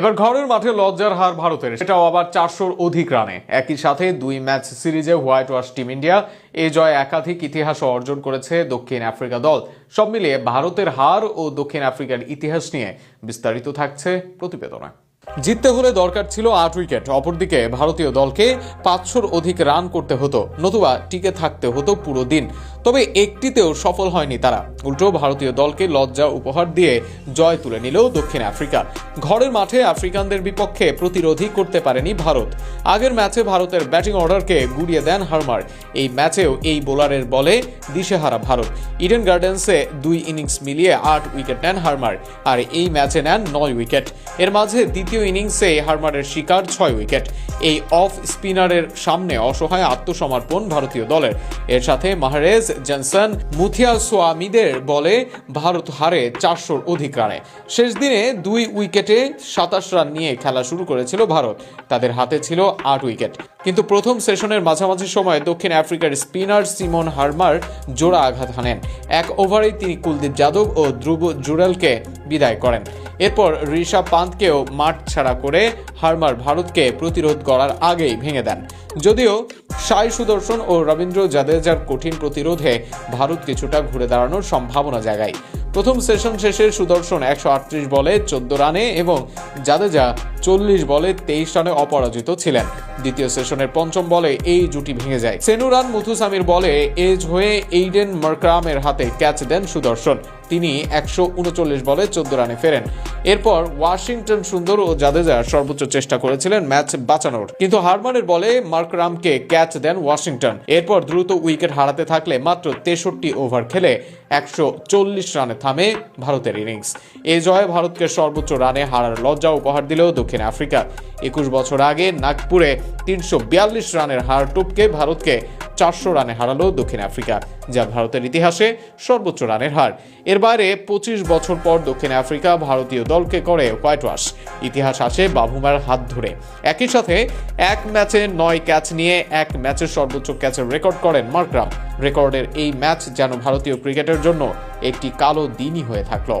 এবার ঘরের মাঠে লজ্জার হার ভারতের। সেটাও আবার চারশোর অধিক রানে। একই সাথে দুই ম্যাচ সিরিজে হোয়াইট ওয়াশ টিম ইন্ডিয়া এ জয় একাধিক ইতিহাস অর্জন করেছে দক্ষিণ আফ্রিকা দল। সব মিলিয়ে ভারতের হার ও দক্ষিণ আফ্রিকার ইতিহাস নিয়ে বিস্তারিত থাকছে প্রতিবেদনায় জিততে হলে দরকার ছিল আট উইকেট। অপরদিকে ভারতীয় দলকে পাঁচশোর অধিক রান করতে হতো, নতুবা টিকে থাকতে হতো পুরো দিন। তবে একটিতেও সফল হয়নি তারা। উল্টো ভারতীয় দলকে লজ্জা উপহার দিয়ে জয় তুলে নিল দক্ষিণ আফ্রিকা। ঘরের মাঠে আফ্রিকানদের বিপক্ষে প্রতিরোধী করতে পারেনি ভারত। আগের ম্যাচে ভারতের ব্যাটিং অর্ডারকে গুড়িয়ে দেন হারমার। এই ম্যাচেও এই বোলারের বলে দিশেহারা ভারত। ইডেন গার্ডেন্সে দুই ইনিংস মিলিয়ে আট উইকেট নেন হারমার, আর এই ম্যাচে নেন নয় উইকেট। এর মাঝে দ্বিতীয় ইনিংসে হারমারের শিকার ছয় উইকেট। এই অফ স্পিনারের সামনে অসহায় আত্মসমর্পণ ভারতীয় দলের। এর সাথে মাহারেজ, জনসন, মুথিয়া সোয়ামিদের বলে ভারত হারে চারশোর অধিক রানে। শেষ দিনে দুই উইকেটে সাতাশ রান নিয়ে খেলা শুরু করেছিল ভারত। তাদের হাতে ছিল আট উইকেট। কিন্তু প্রথম সেশনের মাঝামাঝি সময়ে দক্ষিণ আফ্রিকার স্পিনার সিমন হারমার জোড়া আঘাত হানেন। এক ওভারেই তিনি কুলদীপ যাদব ও ধ্রুব জুরেলকে বিদায় করেন। এরপর ঋষভ পান্তকেও মাঠ ছাড়া করে হারমার ভারতকে প্রতিরোধ করার আগেই ভেঙে দেন। যদিও সাই সুদর্শন ও রবীন্দ্র জাদেজার কঠিন প্রতিরোধে ভারত কিছুটা ঘুরে দাঁড়ানোর সম্ভাবনা জাগায়। প্রথম সেশন শেষে সুদর্শন একশো আটত্রিশ বলে চোদ্দ রানে এবং জাদেজা চল্লিশ বলে তেইশ রানে অপরাজিত ছিলেন। দ্বিতীয় সেশনের পঞ্চম বলে এই জুটি ভেঙে যায়। সেনুরান মুথুসামির বলে, এজ হয়ে এইডেন মার্ক্রামের হাতে ক্যাচ দেন সুদর্শন। তিনি একশো উনচল্লিশ বলে চোদ্দ রানে ফেরেন। এরপর ওয়াশিংটন সুন্দর ও জাদেজা সর্বোচ্চ চেষ্টা করেছিলেন ম্যাচ বাঁচানোর। কিন্তু হারমানের বলে মার্করামকে ক্যাচ দেন ওয়াশিংটন। এরপর দ্রুত উইকেট হারাতে থাকলে মাত্র তেষট্টি ওভার খেলে একশো চল্লিশ রানে থামে ভারতের ইনিংস। এ জয়ে ভারতকে সর্বোচ্চ রানে হারার লজ্জা উপহার দিল দক্ষিণ আফ্রিকা। একুশ বছর আগে নাগপুরে তিনশো বিয়াল্লিশ রানের হার টুপকে ভারতকে চারশো রানে হারালো দক্ষিণ আফ্রিকা, যা ভারতের ইতিহাসে সর্বোচ্চ রানের হার। এর বাইরে পঁচিশ বছর পর দক্ষিণ আফ্রিকা ভারতীয় দলকে করে হোয়াইট ওয়াশ। ইতিহাস আসে বাভুমার হাত ধরে। একই সাথে এক ম্যাচে নয় ক্যাচ নিয়ে এক ম্যাচের সর্বোচ্চ ক্যাচের রেকর্ড করেন মার্করাম রেকর্ডের এই ম্যাচ যেন ভারতীয় ক্রিকেটের জন্য একটি কালো দিনই হয়ে থাকল।